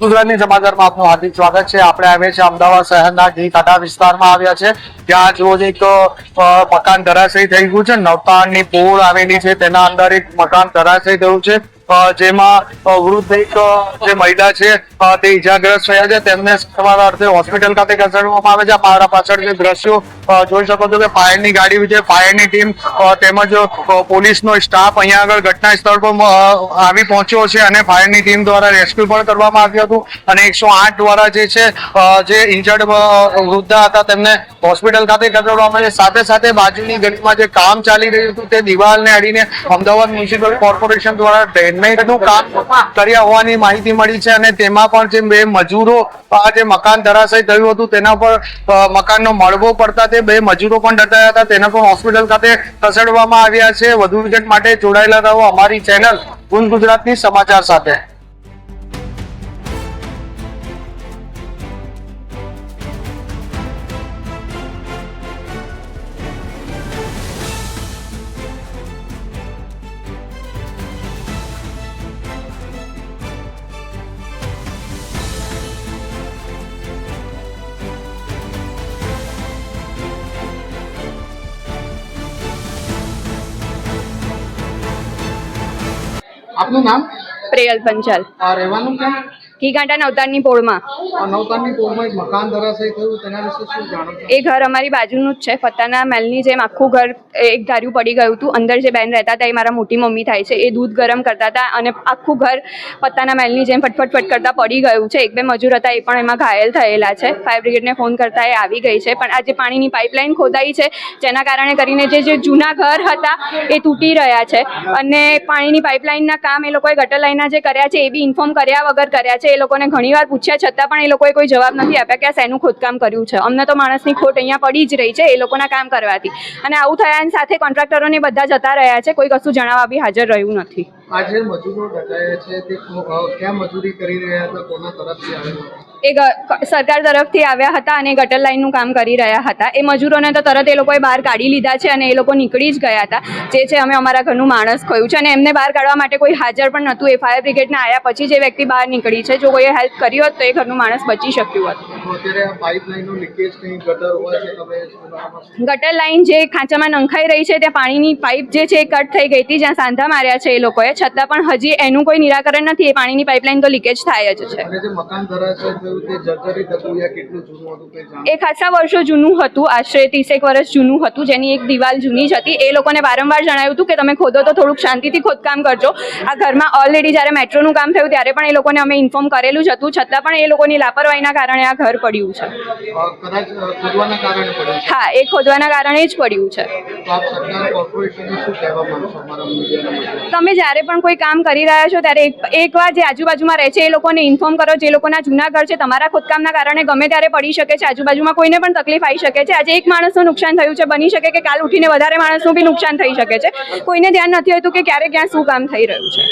ગુજરાતની સમાચારમાં આપનું હાર્દિક સ્વાગત છે. આપણે આવ્યા છે અમદાવાદ શહેરના ઘી કાંઠા વિસ્તારમાં આવ્યા છે. ત્યાં જ રોજ એક મકાન ધરાશયી થઈ ગયું છે. નવતાણની પૂર આવેલી છે. તેના અંદર એક મકાન ધરાશયી થયું છે. જેમાં વૃદ્ધ એક જે મહિલા છે તે ઈજાગ્રસ્ત થયા છે. તેમને સારવાર અર્થે હોસ્પિટલ ખાતે ખસેડવામાં આવે છે. મારા પાછળ જે દ્રશ્યો જોઈ શકો છો કે ફાયરની ગાડી છે ફાયરની ટીમ તેમજ પોલીસનો સ્ટાફ અહીંયા આગળ ઘટના સ્થળ પર આવી પહોંચ્યો છે અને ફાયરની ટીમ દ્વારા રેસ્ક્યુ પણ કરવામાં આવ્યું હતું. અને એકસો આઠ દ્વારા જે છે જે ઇન્જર્ડ વૃદ્ધા હતા તેમને હોસ્પિટલ ખાતે ખસેડવામાં છે. સાથે સાથે બાજુની ગલીમાં જે કામ ચાલી રહ્યું હતું તે દિવાલને અડીને અમદાવાદ મ્યુનિસિપલ કોર્પોરેશન દ્વારા ડ્રેનેજનું કામ કર્યા હોવાની માહિતી મળી છે અને તેમાં પણ જે બે મજૂરો આ જે મકાન ધરાશય થયું હતું તેના પર મકાનનો મળવો પડતા તે બે મજૂરો પણ ડટાયા હતા. તેને પણ હોસ્પિટલ ખાતે ખસેડવામાં આવ્યા છે. વધુ વિગત માટે જોડાયેલા રહો અમારી ચેનલ ગુંજ ગુજરાતની સમાચાર સાથે. આપનું નામ? પ્રેયલ પંચાલ રહેવાનું ક્યાં? ઘી કાંટા નવતારની પોળમાં નવતારની પોળમાં એક મકાન ધરાશય થયું તેના વિશે શું જાણો એ ઘર અમારી બાજુનું જ છે ફતાના મહેલની જેમ આખું ઘર એક ધાર્યું પડી ગયું હતું. અંદર જે બેન રહેતા હતા એ મારા મોટી મમ્મી થાય છે. એ દૂધ ગરમ કરતા હતા અને આખું ઘર પત્તાના મહેલની જેમ ફટફટ ફટ કરતા પડી ગયું છે. એક બે મજૂર હતા એ પણ એમાં ઘાયલ થયેલા છે. ફાયર બ્રિગેડને ફોન કરતા એ આવી ગઈ છે. પણ આજે પાણીની પાઇપલાઇન ખોદાઈ છે જેના કારણે કરીને જે જે જૂના ઘર હતા એ તૂટી રહ્યા છે. અને પાણીની પાઇપલાઇનના કામ એ લોકોએ ગટર લાઈનના જે કર્યા છે એ બી ઇન્ફોર્મ કર્યા વગર કર્યા છે. એ લોકોને ઘણીવાર પૂછ્યા, છતાં પણ એ લોકોએ કોઈ જવાબ નથી આપ્યા કે આ શેનું ખોદકામ કર્યું છે. અમને તો માણસની ખોટ અહીંયા પડી જ રહી છે એ લોકોના કામ કરવાથી. અને આવું થયાની સાથે કોન્ટ્રાક્ટરોને બધા જતા રહ્યા છે, કોઈ કશું જણાવવા બી હાજર રહ્યું નથી. આજે મજૂરો ડટાયા છે તે ક્યાં મજૂરી કરી રહ્યા હતા, કોના તરફથી આવેલા એ સરકાર તરફથી આવ્યા હતા અને ગટર લાઈનનું કામ કરી રહ્યા હતા. એ મજૂરોને તો તરત એ લોકોએ બહાર કાઢી લીધા છે અને એ લોકો નીકળી જ ગયા હતા. જે છે અમે અમારા ઘરનું માણસ ખોયું છે અને એમને બહાર કાઢવા માટે કોઈ હાજર પણ નહોતું. એ ફાયર બ્રિગેડના આવ્યા પછી જે વ્યક્તિ બહાર નીકળી છે. જો કોઈએ હેલ્પ કરી હોત તો એ ઘરનું માણસ બચી શક્યું હોત. ગટર લાઈન જે ખાંચામાં નંખાઈ રહી છે ત્યાં પાણીની પાઇપ જે છે એ કટ થઈ ગઈ હતી જ્યાં સાંધા માર્યા છે એ લોકોએ. છતાં પણ હજી એનું કોઈ નિરાકરણ નથી એ પાણીની પાઇપલાઇન તો લીકેજ થાય જ છે. એ ખાસા વર્ષો જૂનું હતું આશરે ત્રીસેક વર્ષ જૂનું હતું જેની એક દિવાલ જૂની જ હતી. એ લોકોને વારંવાર જણાવ્યું હતું કે તમે ખોદો તો થોડુંક શાંતિથી ખોદકામ કરજો. આ ઘરમાં ઓલરેડી જ્યારે મેટ્રોનું કામ થયું ત્યારે પણ એ લોકોને અમે ઇન્ફોર્મ કરેલું જ હતું. છતાં પણ એ લોકોની લાપરવાહીના કારણે આ ઘર કારણે પડ્યું છે. હા એ ખોદવાના કારણે જ પડ્યું છે? તમે જ્યારે પણ કોઈ કામ કરી રહ્યા છો ત્યારે એક એકવાર જે આજુબાજુમાં રહે છે એ લોકોને ઇન્ફોર્મ કરો. જે લોકોના જૂના ઘર છે તમારા ખોદકામના કારણે ગમે ત્યારે પડી શકે છે. આજુબાજુમાં કોઈને પણ તકલીફ આવી શકે છે. આજે એક માણસનું નુકસાન થયું છે બની શકે કે કાલ ઉઠીને વધારે માણસનું બી નુકસાન થઈ શકે છે. કોઈને ધ્યાન નથી હોતું કે ક્યારે ક્યાં શું કામ થઈ રહ્યું છે.